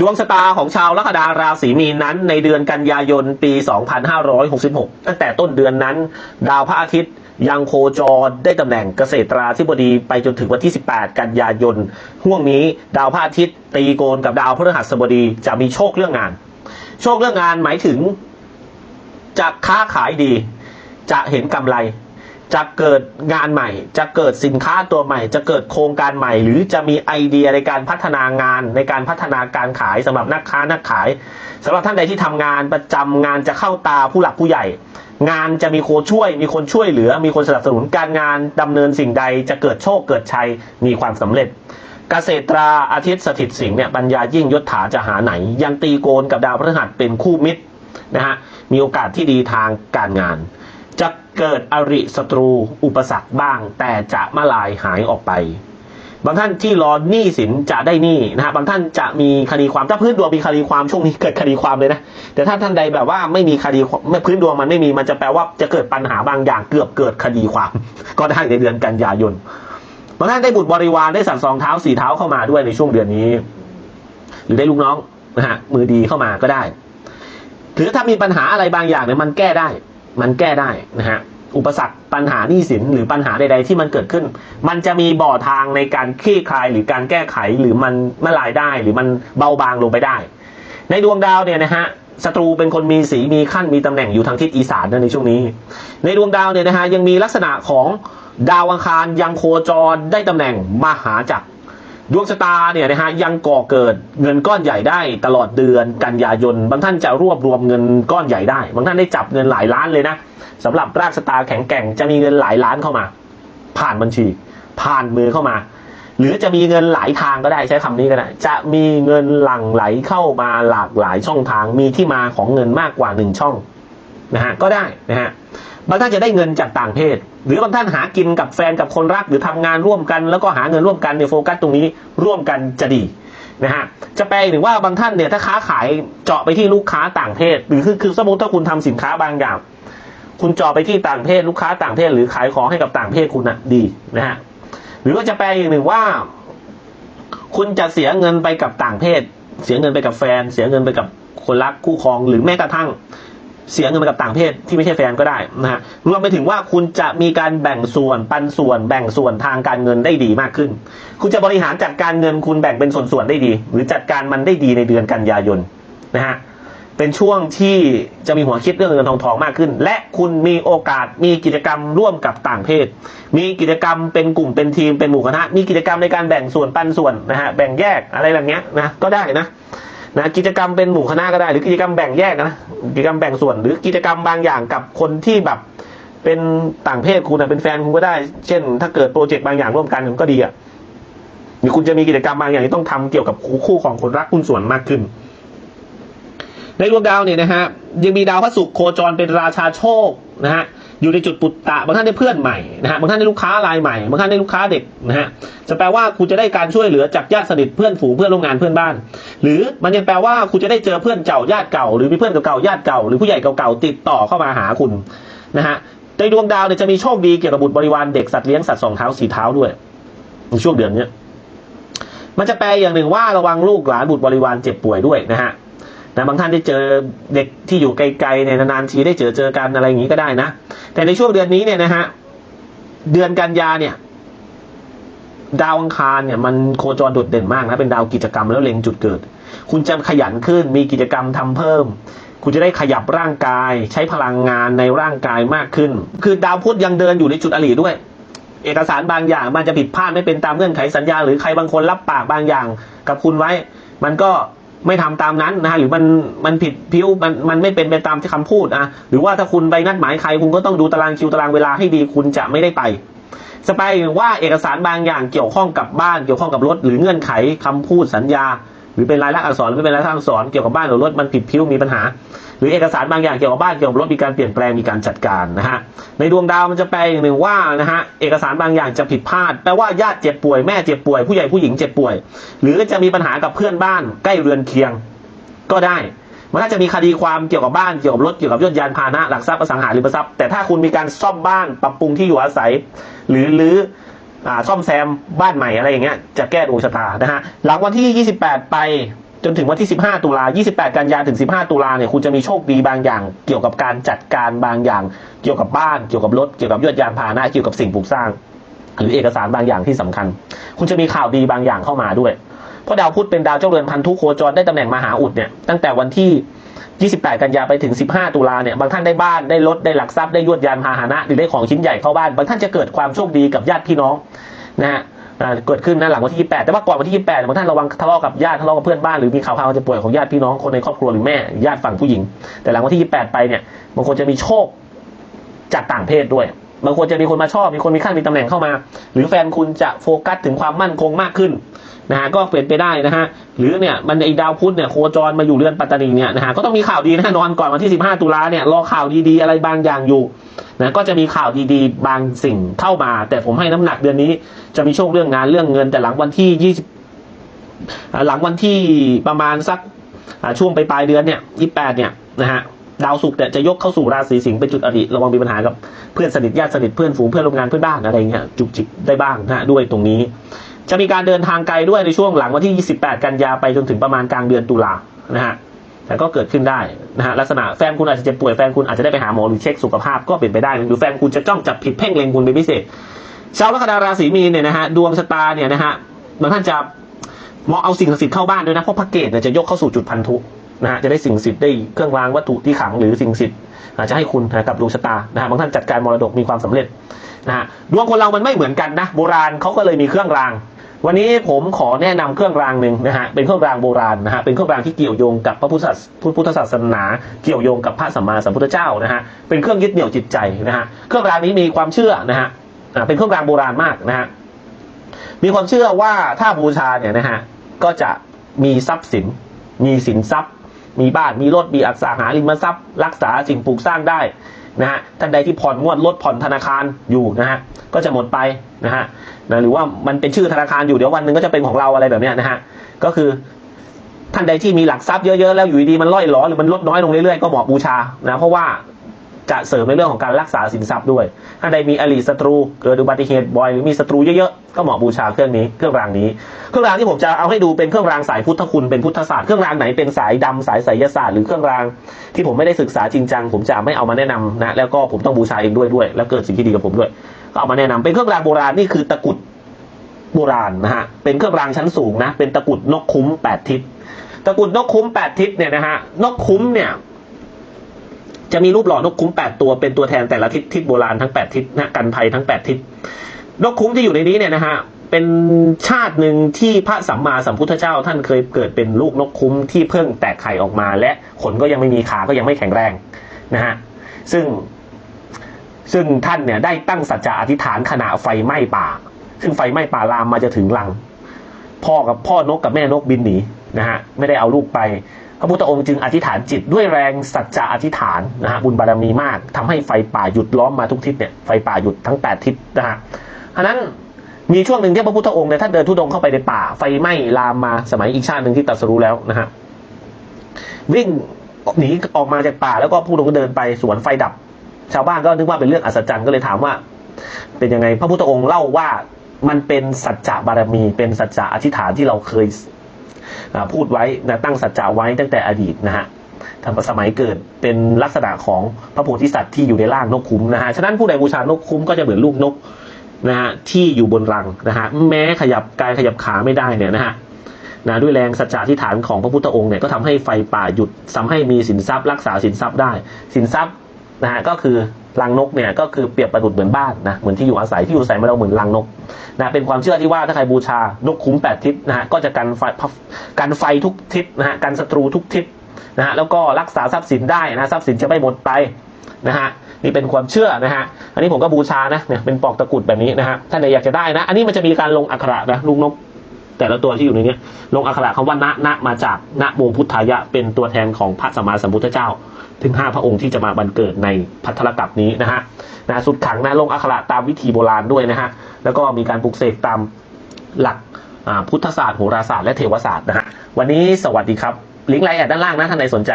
ดวงชะตาของชาวลัคนาราศีมีนนั้น ในเดือนกันยายนปี 2566 ตั้งแต่ต้นเดือนนั้น ดาวพระอาทิตย์ยังโคจรได้ตำแหน่งเกษตราธิบดีไปจนถึงวันที่ 18 กันยายนห่วงนี้ดาวพระอาทิตย์ตีโกนกับดาวพฤหัสบดีจะมีโชคเรื่องงาน โชคเรื่องงานหมายถึงจะค้าขายดี จะเห็นกำไร จะเกิดงานใหม่ จะเกิดสินค้าตัวใหม่ จะเกิดโครงการใหม่ หรือจะมีไอเดียในการพัฒนางานในการพัฒนาการขายสำหรับนักค้านักขายสำหรับท่านใดที่ทำงานประจำงานจะเข้าตาผู้หลักผู้ใหญ่ งานจะมีโคช่วย มีคนช่วยเหลือ มีคนสนับสนุนการงานดำเนินสิ่งใด จะเกิดโชคเกิดชัยมีความสำเร็จเกษตราอาทิตย์สถิตสิงห์เนี่ยปัญญายิ่งยศถาจะหาไหน ยังตีโกนกับดาวพฤหัสเป็นคู่มิตรนะฮะมีโอกาสที่ดีทางการงาน จะเกิดอริศัตรูอุปสรรคบ้าง แต่จะมาลายหายออกไป บางท่านที่รอหนี้สินจะได้หนี้นะฮะบางท่านจะมีคดีความถ้าพื้นดวงมีคดีความช่วงนี้เกิดคดีความเลยนะแต่ถ้าท่านใดแบบว่าไม่มีคดีไม่พื้นดวงมันไม่มีมันจะแปลว่าจะเกิดปัญหาบางอย่างเกือบเกิดคดีความ ก็ได้ในเดือนกันยายนบางท่านได้บุตรบริวารได้สัตว์สองเท้าสี่เท้าเข้ามาด้วยในช่วงเดือนนี้ หรือได้ลูกน้องนะฮะมือดีเข้ามาก็ได้หรือถ้ามีปัญหาอะไรบางอย่างเนี่ยมันแก้ได้ มันแก้ได้นะฮะอุปสรรคปัญหาหนี้สินหรือปัญหาใด ๆ ที่มันเกิดขึ้น มันจะมีบ่อทางในการคลี่คลายหรือการแก้ไขหรือมันไม่ลายได้ หรือมันเบาบางลงไปได้ ในดวงดาวเนี่ยนะฮะศัตรูเป็นคนมีสีมีขั้นมีตำแหน่งอยู่ทางทิศอีสานในช่วงนี้ ในดวงดาวเนี่ยนะฮะยังมีลักษณะของดาวอังคารยังโคจรได้ตำแหน่งมหาจักร ดวงชะตาเนี่ยนะฮะยังก่อเกิดเงินก้อนใหญ่ได้ตลอดเดือนกันยายน บางท่านจะรวบรวมเงินก้อนใหญ่ได้ บางท่านได้จับเงินหลายล้านเลยนะสำหรับรากชะตาแข็งแกร่งจะมีเงินหลายล้านเข้ามา ผ่านบัญชี ผ่านมือเข้ามา หรือจะมีเงินหลายทางก็ได้ใช้คำนี้ก็ได้จะมีเงินหลั่งไหลเข้ามาหลากหลายช่องทางมีที่มาของเงินมากกว่าหนึ่งช่อง นะฮะก็ได้นะฮะบางท่านจะได้เงินจากต่างเพศ หรือบางท่านหากินกับแฟนกับคนรักหรือทำงานร่วมกัน แล้วก็หาเงินร่วมกันเนี่ยโฟกัสตรงนี้ร่วมกันจะดีนะฮะจะแปลถึงว่าบางท่านเนี่ยถ้าค้าขายเจาะไปที่ลูกค้าต่างเพศ หรือคือคือสมมติถ้าคุณทำสินค้าบางอย่าง คุณเจาะไปที่ต่างเพศ ลูกค้าต่างเพศ หรือขายของให้กับต่างเพศคุณนะดีนะฮะหรือว่าจะแปลอย่างหนึ่งว่า คุณจะเสียเงินไปกับต่างเพศ เสียเงินไปกับแฟน เสียเงินไปกับคนรักคู่ครองหรือแม้กระทั่ง เสียเงินไปกับต่างเพศที่ไม่ใช่แฟนก็ได้นะฮะรวมไปถึงว่าคุณจะมีการแบ่งส่วนปันส่วนแบ่งส่วนทางการเงินได้ดีมากขึ้น คุณจะบริหารจัดการเงินคุณแบ่งเป็นส่วนๆได้ดี หรือจัดการมันได้ดีในเดือนกันยายนนะฮะเป็นช่วงที่จะมีหัวคิดเรื่องเงินทองทองมากขึ้น และคุณมีโอกาสมีกิจกรรมร่วมกับต่างเพศ มีกิจกรรมเป็นกลุ่มเป็นทีมเป็นหมู่คณะมีกิจกรรมในการแบ่งส่วนปันส่วนนะฮะแบ่งแยกอะไรแบบเนี้ยนะก็ได้นะ นะกิจกรรมเป็นหมู่คณะก็ได้ หรือกิจกรรมแบ่งแยกนะกิจกรรมแบ่งส่วน หรือกิจกรรมบางอย่างกับคนที่แบบเป็นต่างเพศคุณนะเป็นแฟนคุณก็ได้ เช่น ถ้าเกิดโปรเจกต์บางอย่างร่วมกันมันก็ดีอะหรือคุณจะมีกิจกรรมบางอย่างที่ต้องทำเกี่ยวกับคู่คู่ของคนรักคุณส่วนมากขึ้น ในดวงดาวเนี่ยนะฮะยังมีดาวพระศุกร์โคจรเป็นราชาโชคนะฮะ อยู่ในจุดปุตตะบางท่านได้เพื่อนใหม่นะฮะบางท่านได้ลูกค้ารายใหม่บางท่านได้ลูกค้าเด็กนะฮะจะแปลว่าคุณจะได้การช่วยเหลือจากญาติสนิทเพื่อนฝูงเพื่อนร่วมงานเพื่อนบ้าน หรือมันยังแปลว่าคุณจะได้เจอเพื่อนเก่าญาติเก่า หรือมีเพื่อนเก่าญาติเก่าหรือผู้ใหญ่เก่าๆติดต่อเข้ามาหาคุณนะฮะในดวงดาวเนี่ยจะมีโชคดีเกี่ยวกับบุตรบริวารเด็กสัตว์เลี้ยงสัตว์สองเท้าสี่เท้าด้วยในช่วงเดือนนี้มันจะแปลอย่างหนึ่งว่าระวังลูกหลานบุตรบริวารเจ็บป่วยด้วยนะฮะ นะบางท่านได้เจอเด็กที่อยู่ไกลๆเนี่ยนานๆทีได้เจอเจอกันอะไรอย่างนี้ก็ได้นะ แต่ในช่วงเดือนนี้เนี่ยนะฮะเดือนกันยาเนี่ย ดาวอังคารเนี่ยมันโคจรโดดเด่นมากนะเป็นดาวกิจกรรมแล้วเล็งจุดเกิด คุณจะขยันขึ้นมีกิจกรรมทำเพิ่ม คุณจะได้ขยับร่างกาย ใช้พลังงานในร่างกายมากขึ้น คือดาวพุธยังเดินอยู่ในจุดอริด้วย เอกสารบางอย่างมันจะผิดพลาดไม่เป็นตามเงื่อนไขสัญญา หรือใครบางคนรับปากบางอย่าง กับคุณไว้ มันก็ ไม่ทำตามนั้นนะฮะหรือมันมันผิดพิ้วมันมันไม่เป็นไปตามที่คำพูดอะหรือว่าถ้าคุณไปนัดหมายใครคุณก็ต้องดูตารางคิวตารางเวลาให้ดีคุณจะไม่ได้ไปสไปว่าเอกสารบางอย่างเกี่ยวข้องกับบ้านเกี่ยวข้องกับรถ หรือเงื่อนไขคำพูดสัญญา หรือเป็นรายลักษณ์อักษรหรือไม่เป็นรายลักษณ์อักษรเกี่ยวกับบ้านหรือรถมันผิดพิ้วมีปัญหา หรือเอกสารบางอย่างเกี่ยวกับบ้านเกี่ยวกับรถมีการเปลี่ยนแปลงมีการจัดการนะฮะในดวงดาวมันจะแปลอย่างหนึ่งว่านะฮะเอกสารบางอย่างจะผิดพลาดแปลว่าญาติเจ็บป่วยแม่เจ็บป่วยผู้ใหญ่ผู้หญิงเจ็บป่วย หรือจะมีปัญหากับเพื่อนบ้านใกล้เรือนเคียงก็ได้มันน่าจะมีคดีความเกี่ยวกับบ้านเกี่ยวกับรถเกี่ยวกับยนต์ยานพาหนะหลักทรัพย์อสังหาริมทรัพย์แต่ถ้าคุณมีการซ่อมบ้านปรับปรุงที่อยู่อาศัย หรือหรืออซ่อมแซมบ้านใหม่อะไรอย่างเงี้ยจะแก้ดวงชะตานะฮะหลังวันที่ 28 ไป จนถึงวันที่ 15 ตุลา 28 กันยาถึง 15 ตุลาเนี่ยคุณจะมีโชคดีบางอย่าง เกี่ยวกับการจัดการบางอย่าง เกี่ยวกับบ้าน เกี่ยวกับรถ เกี่ยวกับยวดยานพาหนะ เกี่ยวกับสิ่งปลูกสร้าง หรือเอกสารบางอย่างที่สำคัญ คุณจะมีข่าวดีบางอย่างเข้ามาด้วย เพราะดาวพุธเป็นดาวเจ้าเรือนพันธุโคจรได้ตำแหน่งมหาอุดเนี่ยตั้งแต่วันที่ 28 กันยาไปถึง 15 ตุลาเนี่ยบางท่านได้บ้านได้รถได้หลักทรัพย์ได้ยวดยานพาหนะหรือได้ของชิ้นใหญ่เข้าบ้าน บางท่านจะเกิดความโชคดีกับญาติพี่น้องนะฮะ เกิดขึ้นนะหลังวันที่28แต่ว่าก่อนวันที่28บางท่านระวังทะเลาะกับญาติทะเลาะกับเพื่อนบ้านหรือมีข่าวข่าวจะป่วยของญาติพี่น้องคนในครอบครัวหรือแม่ญาติฝั่งผู้หญิง แต่หลังวันที่28ไปเนี่ยบางคนจะมีโชคจากต่างเพศด้วยบางคนจะมีคนมาชอบ มีคนมีขั้นมีตำแหน่งเข้ามา หรือแฟนคุณจะโฟกัสถึงความมั่นคงมากขึ้นนะฮะก็เปลี่ยนไปได้นะฮะหรือเนี่ยมันไอดาวพุธเนี่ยโคจรมาอยู่เรือนปัตตานีเนี่ยนะฮะก็ต้องมีข่าวดีนะฮะนอนก่อนวันที่ 15 ตุลาเนี่ยรอข่าวดีๆอะไรบางอย่างอยู่ นะก็จะมีข่าวดีๆ บางสิ่งเข้ามา แต่ผมให้น้ำหนักเดือนนี้ จะมีโชคเรื่องงานเรื่องเงิน แต่หลังวันที่ยี่สิบหลังวันที่ประมาณสักช่วงปลายเดือนเนี่ยยี่แปดเนี่ยนะฮะดาวศุกร์เนี่ยจะยกเข้าสู่ราศีสิงห์เป็นจุดอริระวังมีปัญหากับเพื่อนสนิทญาติสนิทเพื่อนฝูงเพื่อนร่วมงานเพื่อนบ้านอะไรเงี้ยจุกจิกได้บ้างนะฮะด้วยตรงนี้ จะมีการเดินทางไกลด้วยในช่วงหลังวันที่ 28 กันยาไปจนถึงประมาณกลางเดือนตุลานะฮะ แต่ก็เกิดขึ้นได้นะฮะลักษณะแฟนคุณอาจจะเจ็บป่วยแฟนคุณอาจจะได้ไปหาหมอหรือเช็คสุขภาพก็เป็นไปได้หรือแฟนคุณจะจ้องจับผิดเพ่งเล็งคุณเป็นพิเศษ ชาวลัคนาราศีมีนเนี่ยนะฮะดวงชะตาเนี่ยนะฮะบางท่านจะมองเอาสิ่งศักดิ์สิทธิ์เข้าบ้านด้วยนะเพราะพระเกตเนี่ยจะยกเข้าสู่จุดพันธุนะฮะจะได้สิ่งศักดิ์สิทธิ์ได้เครื่องรางวัตถุที่ขังหรือสิ่งศักดิ์สิทธิ์อาจจะให้คุณนะกับดวงชะตานะฮะบางท่านจัดการมรดกมีความสำเร็จนะฮะดวงคนเรามันไม่เหมือนกันนะโบราณเขาก็เลยมีเครื่องราง วันนี้ผมขอแนะนำเครื่องรางหนึ่งนะฮะเป็นเครื่องรางโบราณนะฮะเป็นเครื่องรางที่เกี่ยวโยงกับพระพุทธศาสพุทธศาสนา เกี่ยวโยงกับพระสัมมาสัมพุทธเจ้านะฮะเป็นเครื่องยึดเหนี่ยวจิตใจนะฮะเครื่องรางนี้มีความเชื่อนะฮะเป็นเครื่องรางโบราณมากนะฮะมีความเชื่อว่าถ้าบูชาเนี่ยนะฮะก็จะมีทรัพย์สิน มีสินทรัพย์ มีบ้านมีรถมีอสังหาริมทรัพย์ รักษาสิ่งปลูกสร้างได้ นะฮะท่านใดที่ผ่อนงวดลดผ่อนธนาคารอยู่นะฮะก็จะหมดไปนะฮะนะหรือว่ามันเป็นชื่อธนาคารอยู่เดี๋ยววันหนึ่งก็จะเป็นของเราอะไรแบบเนี้ยนะฮะก็คือท่านใดที่มีหลักทรัพย์เยอะๆแล้วอยู่ดีๆมันล่อยหลอหรือมันลดน้อยลงเรื่อยๆก็เหมาะบูชานะเพราะว่า จะเสริมในเรื่องของการรักษาสินทรัพย์ด้วยท่าใดมีอริศัตรูเกิดอุบัติเหตุบ่อยหรือมีศัตรูเยอะๆ ก็เหมาะบูชาเครื่องนี้เครื่องรางนี้ เครื่องรางที่ผมจะเอาให้ดูเป็นเครื่องรางสายพุทธคุณเป็นพุทธศาสตร์เครื่องรางไหนเป็นสายดำสายไสยศาสตร์หรือเครื่องรางที่ผมไม่ได้ศึกษาจริงจังผมจะไม่เอามาแนะนำนะแล้วก็ผมต้องบูชาเองด้วยด้วย แล้วเกิดสิ่งที่ดีกับผมด้วยก็เอามาแนะนำเป็นเครื่องรางโบราณนี่คือตะกุดโบราณนะฮะเป็นเครื่องรางชั้นสูงนะเป็นตะกุดนกคุ้มแปดทิศตะกุดนกคุ้มแปดทิศเนี่ยนะฮะนกคุ้มเนี่ย จะมีรูปหล่อนกคุ้มแปดตัวเป็นตัวแทนแต่ละทิศทิศโบราณทั้งแปดทิศนะกันภัยทั้งแปดทิศนกคุ้มที่อยู่ในนี้เนี่ยนะฮะเป็นชาติหนึ่งที่พระสัมมาสัมพุทธเจ้าท่านเคยเกิดเป็นลูกนกคุ้มที่เพิ่งแตกไข่ออกมา และขนก็ยังไม่มีขาก็ยังไม่แข็งแรงนะฮะซึ่งซึ่งท่านเนี่ยได้ตั้งสัจจะอธิษฐานขณะไฟไหม้ป่า ซึ่งไฟไหม้ป่าลามมาจะถึงรัง พ่อกับพ่อนกกับแม่นกบินหนีนะฮะไม่ได้เอาลูกไป พระพุทธองค์จึงอธิษฐานจิตด้วยแรงสัจจะอธิษฐานนะฮะบุญบารมีมากทำให้ไฟป่าหยุดล้อมมาทุกทิศเนี่ยไฟป่าหยุดทั้งแปดทิศนะฮะฉะนั้นมีช่วงหนึ่งที่พระพุทธองค์เนี่ยท่านเดินทุดงเข้าไปในป่า ไฟไหม้ลามมาสมัยอีกชาติหนึ่งที่ตรัสรู้แล้วนะฮะวิ่งหนีออกมาจากป่าแล้วก็ผู้องค์ก็เดินไปสวนไฟดับ ชาวบ้านก็นึกว่าเป็นเรื่องอัศจรรย์ก็เลยถามว่า เป็นยังไงพระพุทธองค์เล่าว่ามันเป็นสัจจะบารมี เป็นสัจจะอธิษฐานที่เราเคย พูดไว้นะตั้งสัจจะไว้ตั้งแต่อดีตนะฮะทำสมัยเกิดเป็นลักษณะของพระโพธิสัตว์ที่อยู่ในร่างนกคุ้มนะฮะฉะนั้นผู้ใดบูชานกคุ้มก็จะเหมือนลูกนกนะฮะที่อยู่บนรังนะฮะแม้ขยับกายขยับขาไม่ได้เนี่ยนะฮะนะด้วยแรงสัจจะอธิฐานของพระพุทธองค์เนี่ยก็ทำให้ไฟป่าหยุดทำให้มีสินทรัพย์รักษาสินทรัพย์ได้ สินทรัพย์นะฮะก็คือ รังนกเนี่ยก็คือเปรียบประดุจเหมือนบ้านนะเหมือนที่อยู่อาศัยที่อยู่อาศัยมาเราเหมือนรังนกนะเป็นความเชื่อที่ว่าถ้าใครบูชานกคุ้มแปดทิศนะฮะก็จะกันไฟกันไฟทุกทิศนะฮะกันศัตรูทุกทิศนะฮะแล้วก็รักษาทรัพย์สินได้นะทรัพย์สินจะไม่หมดไปนะฮะนี่เป็นความเชื่อนะฮะอันนี้ผมก็บูชานะเนี่ยเป็นปลอกตะกรุดแบบนี้นะฮะท่านใดอยากจะได้นะ อันนี้มันจะมีการลงอักขระนะลูกนกแต่ละตัวที่อยู่ในนี้ลงอักขระคำว่านะมาจากนะโมพุทธายะเป็นตัวแทนของพระสัมมาสัมพุทธเจ้า ถึงห้าพระองค์ที่จะมาบันเกิดในพัทธรกับนี้นะฮะนะสุดขังนะลงอัคระตามวิธีโบราณด้วยนะฮะแล้วก็มีการปลุกเสกตามหลักพุทธศาสตร์โหราศาสตร์และเทวศาสตร์นะฮะวันนี้สวัสดีครับ ลิงก์ไลน์แอดด้านล่างนะท่านใดสนใจ